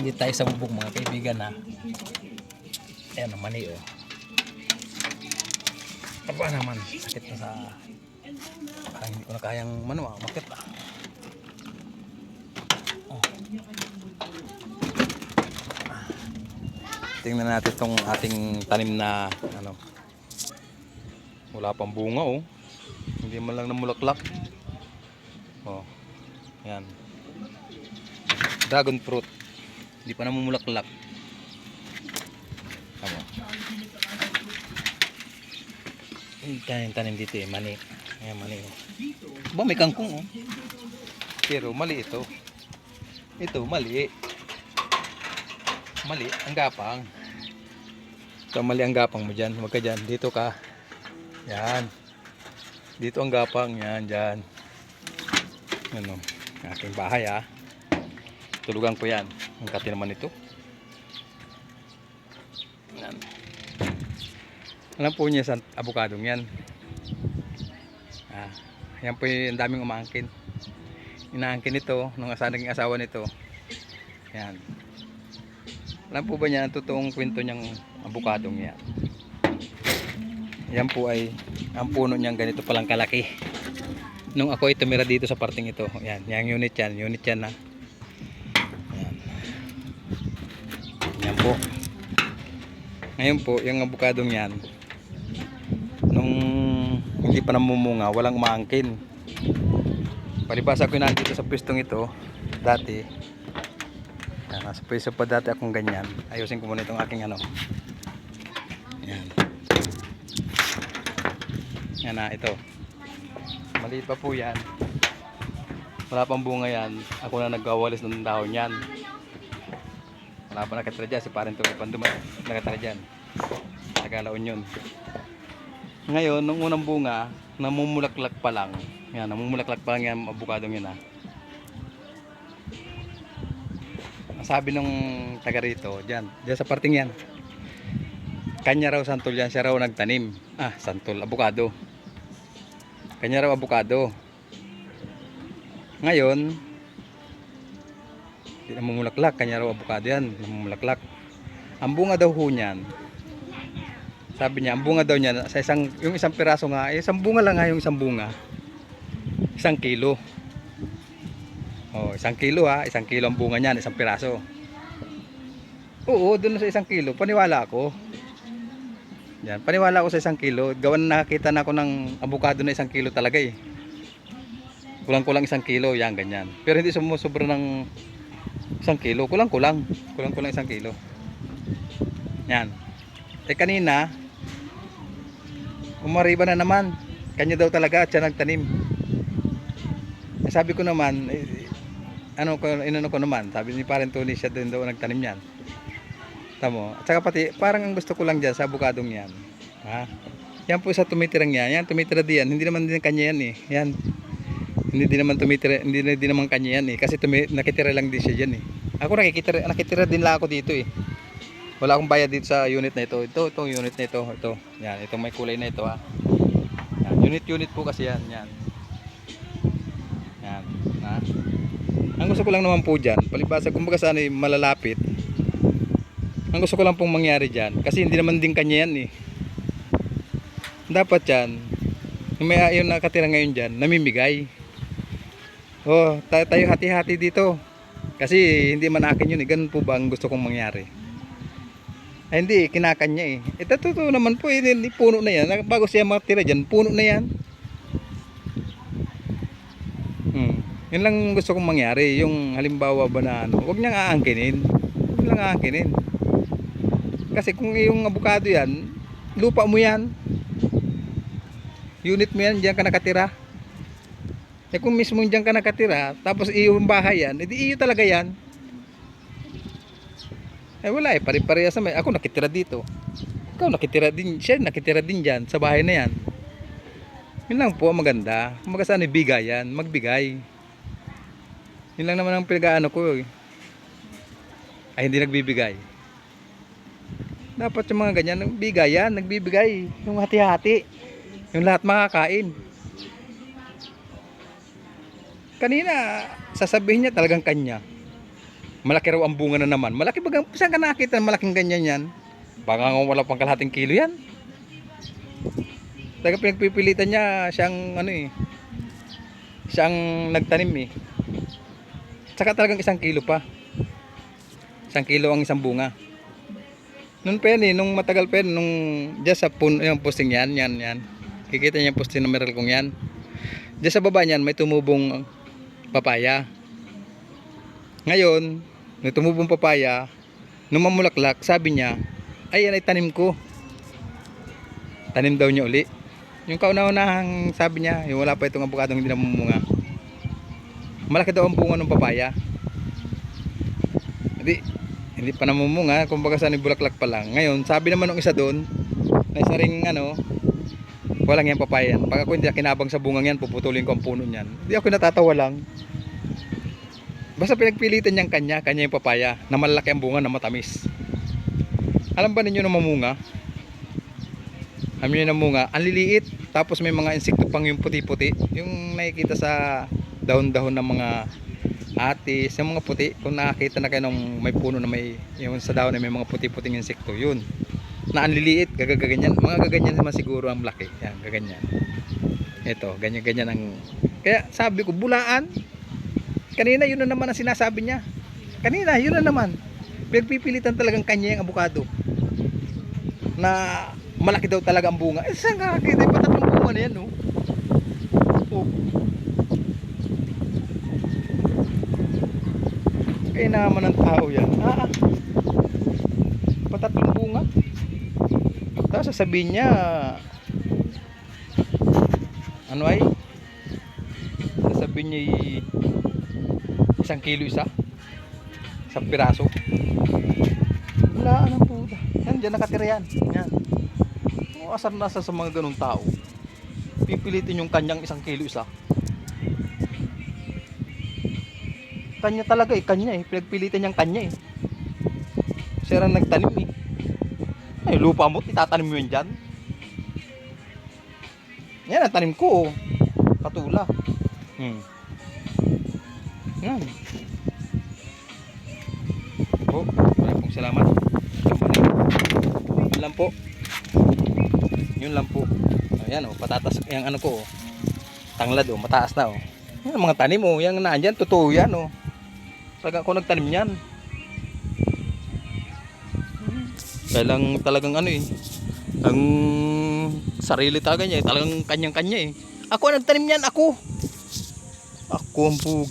Hindi tayo sa bubog mga kaibigan ha. Ayan ang mani oh. Aba naman, sakit na sa... Ah, hindi ko na kayang mano ah, makit ah. Oh. Tingnan natin tong ating tanim na ano. Wala pang bunga oh. Hindi man lang namulaklak. Oh. Yan. Dragon fruit. Hindi pa namumulaklak. Tama. Yung tanim dito eh, mani. Ayan, mani. oh. Ba, may kangkong oh. Pero mali ito. Ito, mali. Mali, ang gapang. Ito, mali ang gapang mo dyan. Huwag ka dyan. Dito ka. Yan. Dito ang gapang. Yan, dyan. Ano, aking bahay ah. Tulugan ko yan. Ang kati naman ito. Alam po niya sa abukadong yan. Ah, yan po yung daming umaangkin. Inaangkin ito, nung asa, naging asawa nito. Yan. Alam po ba niya ang totoong kwento niyang abukadong yan? Yan po ay ang puno niyang ganito palang kalaki. Nung ako ay tumira dito sa parting ito. Yan, yung unit yan, unit yan na. Yan. Yan po. Ngayon po, yung abukadong yan, nung hindi pa namumunga, walang maangkin. Palibasa ko nandito sa pwestong ito, dati, yan, nasa pwesto pa dati akong ganyan. Ayusin ko muna itong aking ano. Yan. Yan na, ito. Maliit pa po yan. Wala pang bunga yan. Ako na nagkawalis ng dahon yan. Wala pa nakatira dyan. Si parang tuloy panduma. Nakatira dyan. Nagalaon yun. Ngayon, nung unang bunga, namumulaklak pa lang. Yan, namumulaklak pa lang yan, abukadong yun ah. Ang sabi nung taga rito, dyan, dyan sa parting yan. Kanya raw santol yan, siya raw nagtanim. Ah, santol, abukado. Kanya raw abukado. Ngayon, hindi namumulaklak, kanya raw abukado yan, namumulaklak. Ang bunga daw ho niyan, sabi niya, ang bunga daw niya, sa isang, yung isang piraso nga, eh, isang bunga lang nga yung isang bunga. Isang kilo. Oh, isang kilo ha, isang kilo ang bunga niyan, isang piraso. Oo, doon sa isang kilo, paniwala ako. Yan, paniwala ako sa isang kilo. Gawan na nakakita na ako ng abukado na isang kilo talaga eh. Kulang-kulang isang kilo, yan, ganyan. Pero hindi sumusobra ng isang kilo, kulang-kulang. Kulang-kulang isang kilo. Yan. Eh kanina, umariba na naman. Kanya daw talaga at siya nagtanim. Eh, sabi ko naman, eh, ano ko, inano ko naman, sabi ni Parent Tony siya din daw nagtanim yan. Tamo. At saka pati, parang ang gusto ko lang dyan sa abukadong yan. Ha? Yan po sa tumitirang yan. Yan, tumitira diyan. Hindi naman din kanya yan eh. Yan. Hindi din naman tumitira, hindi din naman kanya yan eh. Kasi tumi, nakitira lang din siya dyan eh. Ako nakikitira, nakitira din lang ako dito eh. Wala akong bayad dito sa unit na ito. Ito, itong unit na ito. Ito. Yan, itong may kulay na ito ha. Yan, unit-unit po kasi yan. Yan. Yan. Ha? Ang gusto ko lang naman po dyan, palibasa kumbaga sa ano, eh, malalapit. Ang gusto ko lang pong mangyari dyan, kasi hindi naman din kanya yan eh. Dapat yan, yung may yung nakatira ngayon dyan, namimigay. Oh, tayo, tayo hati-hati dito. Kasi hindi man akin yun eh. Ganun po ba ang gusto kong mangyari? Ay, hindi, kinakanya eh. Ito totoo naman po, eh, puno na yan. Bago siya matira dyan, puno na yan. Hmm. Yun lang gusto kong mangyari. Yung halimbawa ba na ano, huwag niyang aangkinin. Huwag lang aangkinin. Kasi kung yung abukado yan, lupa mo yan. Unit mo yan, diyan ka nakatira. Eh kung mismo diyan ka nakatira, tapos iyong bahay yan, edi iyo talaga yan. Eh wala eh, pare-parehas naman. Ako nakitira dito. Ikaw nakitira din, siya nakitira din dyan sa bahay na yan. Yun lang po maganda. Kumaga sana bigayan, magbigay. Yun lang naman ang pinag-ano ko eh. Ay hindi nagbibigay. Dapat yung mga ganyan, bigayan, nagbibigay. Yung hati-hati. Yung lahat makakain. Kanina, sasabihin niya talagang kanya. Malaki raw ang bunga na naman. Malaki bagang, saan ka nakakita ng malaking ganyan yan? Baka nga wala pang kalahating kilo yan. Taga pinagpipilitan niya, siyang ano eh, siyang nagtanim eh. Tsaka talagang isang kilo pa. Isang kilo ang isang bunga. Noon pa yan eh, nung matagal pa nung dyan sa pun, yung posting yan, yan, yan. Kikita niya yung posting ng kong yan. Dyan sa baba niyan, may tumubong papaya. Ngayon, nung tumubong papaya, nung mamulaklak, sabi niya, ay yan ay tanim ko. Tanim daw niya uli. Yung kauna-unahang sabi niya, yung wala pa itong abukadong hindi namumunga. Malaki daw ang bunga ng papaya. Hindi, hindi pa namumunga, kumbaga sa bulaklak pa lang. Ngayon, sabi naman ng isa doon, na isa ring ano, walang yan papaya. Pag ako hindi kinabang sa bungang yan, puputulin ko ang puno niyan. Hindi ako natatawa lang. Basta pinagpilitan niyang kanya, kanya yung papaya, na malaki ang bunga na matamis. Alam ba ninyo na mamunga? Alam niyo na munga, ang liliit, tapos may mga insekto pang yung puti-puti, yung nakikita sa dahon-dahon ng mga atis, yung mga puti, kung nakakita na kayo ng may puno na may, yung sa dahon na may mga puti-puting insekto, yun. Na ang liliit, gagaganyan, mga gaganyan naman siguro ang laki, yan, gaganyan. Ito, ganyan-ganyan ang, kaya sabi ko, bulaan, kanina yun na naman ang sinasabi niya. Kanina, yun na naman. Pinagpipilitan talagang kanya yung abukado. Na malaki daw talaga ang bunga. Eh, saan ka nakakita? Yung patatlong bunga na yan, no? Kaya naman ng tao yan. Ah, ah. Patatlong bunga. Tapos sasabihin niya, ano ay? Sasabihin niya, isang kilo isa. Isang piraso. Wala, anong puta. Yan, dyan nakatira yan. Yan. O, asar na asar sa mga ganong tao. Pipilitin yung kanyang isang kilo isa. Kanya talaga eh, kanya eh. Pinagpilitan niyang kanya eh. Siya rin nagtanim eh. Ay, lupa mo, itatanim mo yun dyan. Yan ang tanim ko oh. Katula. Hmm. Yan. Po, maraming pong salamat. Yun lang po. Yun lang po. Ayan oh, patatas yung ano ko oh. Tanglad oh, mataas na oh. Yan ang mga tanim oh, yung naandyan, totoo yan oh. Talaga ako nagtanim yan. Kaya lang talagang ano eh. Ang sarili talaga niya eh. Talagang kanyang-kanya eh. Ako nagtanim yan, ako. Ako ang pugay.